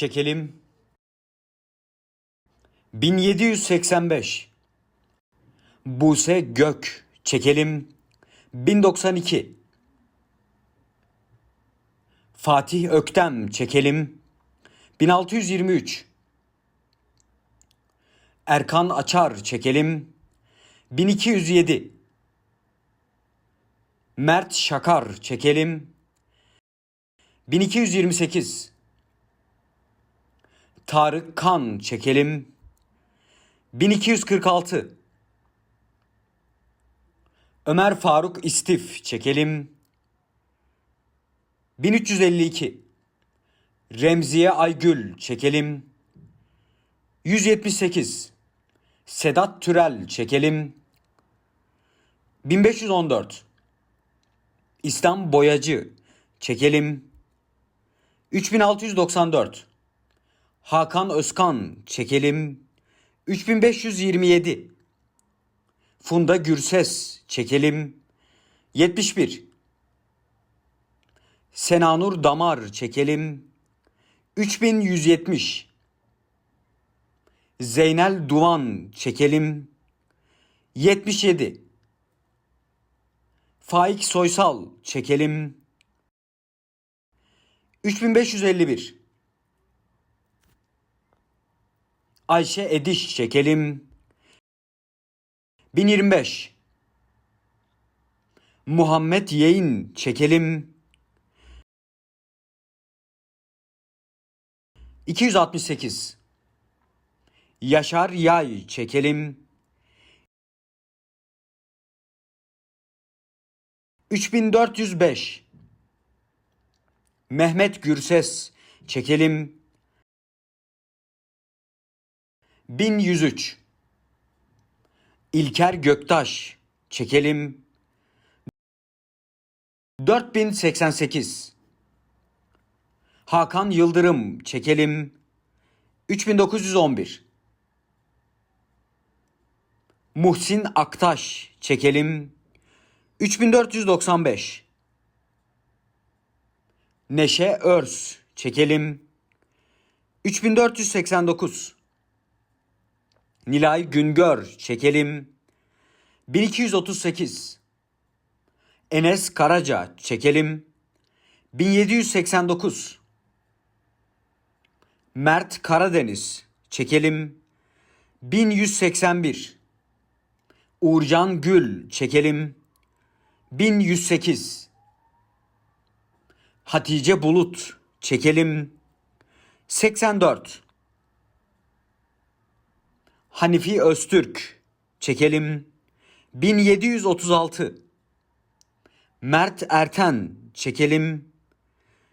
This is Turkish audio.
çekelim. 1785 Buse Gök çekelim. 1092 Fatih Öktem çekelim. 1623 Erkan Açar çekelim. 1207 Mert Şakar çekelim. 1228 Tarık Kan çekelim. 1246 Ömer Faruk İstif çekelim. 1352 Remziye Aygül çekelim. 178 Sedat Türel çekelim. 1514 İslam Boyacı çekelim. 3694 Hakan Özkan çekelim. 3527 Funda Gürses çekelim. 71 Senanur Damar çekelim. 3170 Zeynel Duvan çekelim. 77 Faik Soysal çekelim. 3551 Ayşe Ediş çekelim. 1025 Muhammed Yeğin çekelim. 268 Yaşar Yay çekelim. 3405 Mehmet Gürses çekelim. 1103 İlker Göktaş çekelim. 4088 Hakan Yıldırım çekelim. 3911 Muhsin Aktaş çekelim. 3495 Neşe Örs çekelim. 3489 Nilay Güngör çekelim. 1238 Enes Karaca çekelim. 1789 Mert Karadeniz çekelim. 1181 Uğurcan Gül çekelim. 1108 Hatice Bulut çekelim. 84 Hanifi Öztürk çekelim. 1736 Mert Erten çekelim.